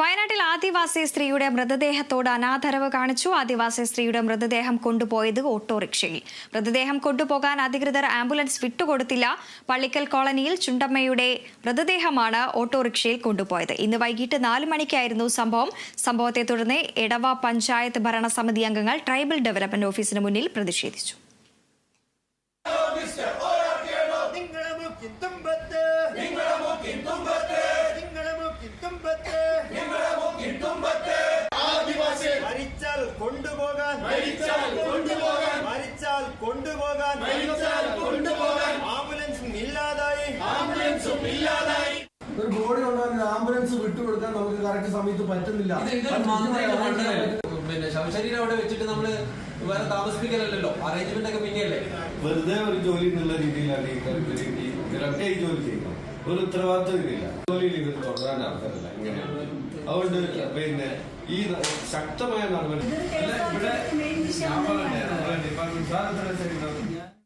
വയനാട്ടിൽ ആദിവാസി സ്ത്രീയുടെ മൃതദേഹത്തോട് അനാദരവ് കാണിച്ചു. ആദിവാസി സ്ത്രീയുടെ മൃതദേഹം കൊണ്ടുപോയത് ഓട്ടോറിക്ഷയിൽ. മൃതദേഹം കൊണ്ടുപോകാൻ അധികൃതർ ആംബുലൻസ് വിട്ടുകൊടുത്തില്ല. പള്ളിക്കൽ കോളനിയിൽ ചുണ്ടമ്മയുടെ മൃതദേഹമാണ് ഓട്ടോറിക്ഷയിൽ കൊണ്ടുപോയത്. ഇന്ന് വൈകിട്ട് നാല് മണിക്കായിരുന്നു സംഭവം. സംഭവത്തെ തുടർന്ന് എടവ പഞ്ചായത്ത് ഭരണസമിതി അംഗങ്ങൾ ട്രൈബൽ ഡെവലപ്മെന്റ് ഓഫീസിന് മുന്നിൽ പ്രതിഷേധിച്ചു. കൊണ്ടുപോകാൻ. മരിച്ചാൽ കൊണ്ടുപോകാൻ. മരിച്ചാൽ കൊണ്ടുപോകാൻ. മരിച്ചാൽ കൊണ്ടുപോകാൻ. ആംബുലൻസും ഇല്ലാതായി. ആംബുലൻസും ഇല്ലാതായി. ഒരു ബോഡി കൊണ്ടുവന്ന് ആംബുലൻസ് വിട്ടുകൊടുക്കാൻ നമുക്ക് കറക്റ്റ് സമയത്ത് പറ്റുന്നില്ല. പിന്നെ ശവശരീരം അവിടെ വെച്ചിട്ട് നമ്മൾ വേറെ താമസിപ്പിക്കലല്ലോ അറേഞ്ച്മെന്റ് ഒക്കെ പിന്നെയല്ലേ? വെറുതെ ഒരു ജോലി എന്നുള്ള രീതിയിലാണ് ഈ ജോലി ചെയ്യുന്നത് ഒരു ഉത്തരവാദിത്വം ഇതില്ല ജോലിയിൽ ഇത് തുടരാൻ ആൾക്കാരല്ല. ഇങ്ങനെയാണ്. അതുകൊണ്ട് പിന്നെ ഈ ശക്തമായ നടപടി ഇവിടെ ഞാൻ ഡിപ്പാർട്ട്മെന്റ് ചെയ്യുന്നത്